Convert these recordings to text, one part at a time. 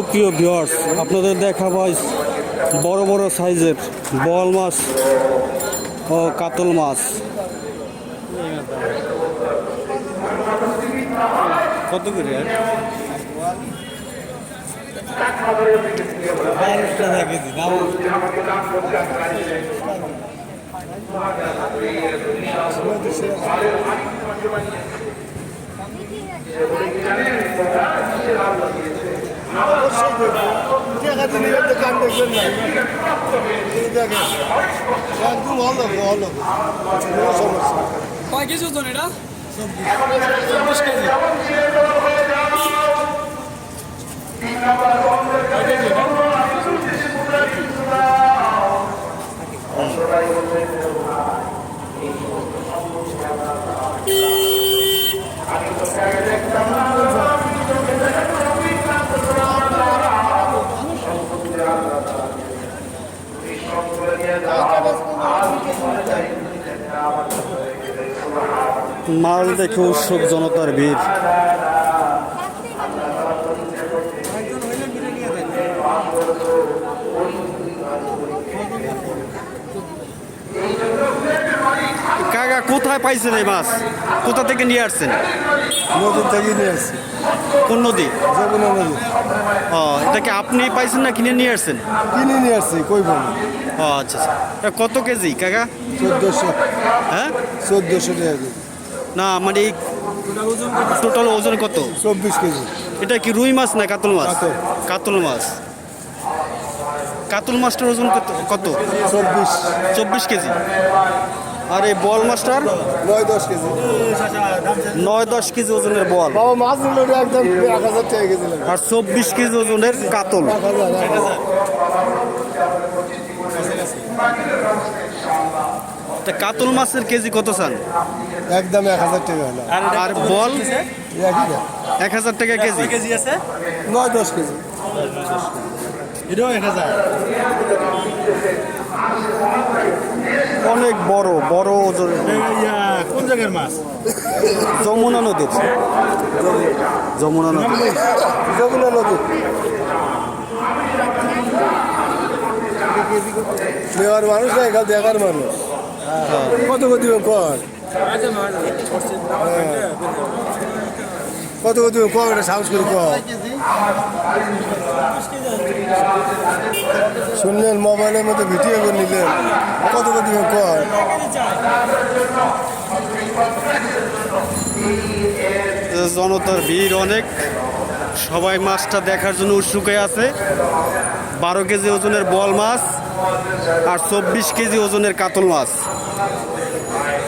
সুপ্রিয় ভিউয়ার্স আপনাদের দেখা আজ বড় বড় সাইজের বল মাছ ও কাতল মাছ কত করে আর? টাকা দিলে একটা কাম দেখবেন না এই দেখেন একদম ভালো ভালো কোনো সমস্যা কয় কেজি ওজন এটা মাছ দেখে উৎসব জনতার ভিড়। কাকা কোথায় পাইছেন এই মাছ? কোথা থেকে নিয়ে আসছেন? নদীর থেকে নিয়ে আসছি। কোন নদী? যমুনা নদী। ও এটা কি আপনি পাইছেন না কিনে নিয়ে আসছেন? কিনে নিয়ে আসছি কই বলো ও আচ্ছা আচ্ছা। কত কেজি কাকা? চোদ্দোশো। হ্যাঁ? চোদ্দোশো টাকা কেজি। না মানে টোটাল ওজন কত? চব্বিশ কেজি। এটা কি রুই মাছ না কাতল মাছ? কাতল। কাতল মাছ। কাতল মাছটার ওজন কত? কত? চব্বিশ। চব্বিশ কেজি। আর এই বল মাছটার নয় দশ কেজি। নয় দশ কেজি ওজনের বল। বাবা মাছ একদম এক হাজার টাকা কেজি আর চব্বিশ কেজি ওজনের কাতল। এক হাজার তা কাতল মাছের কেজি কত চান? একদম এক হাজার টাকা হলো। আর বল? এক হাজার। টাকা কেজি। কেজি আছে? নয় দশ কেজি। এটাও এক হাজার। অনেক বড় বড় ওজন কোন জায়গার মাছ? যমুনা নদীর। যমুনা নদী যমুনা নদী নেওয়ার মানুষ না এখানে দেখার মানুষ। কত কত কর? কত কত এটা সাহস করে কর শুনলেন, মোবাইলের মধ্যে ভিডিও করে নিলেন। কত কত দিবেন জনতার ভিড় অনেক, সবাই মাছটা দেখার জন্য উৎসুক আছে। বারো কেজি ওজনের বল মাছ আর চব্বিশ কেজি ওজনের কাতল মাছ।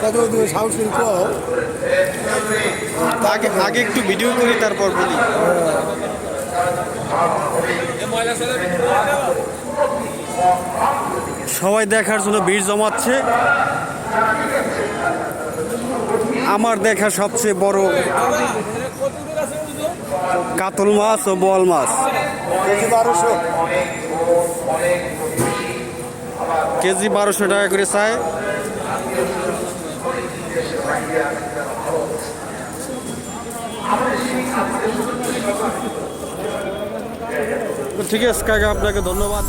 কত দিবেন সাহস করে আগে আগে একটু ভিডিও করি তারপর বলি। সবাই দেখার জন্য ভিড় জমাচ্ছে। আমার দেখা সবচেয়ে বড় কাতল মাছ ও বল মাছ। কেজি বারোশো। কেজি বারোশো টাকা করে চায় ঠিক আছে কাকা আপনাকে ধন্যবাদ।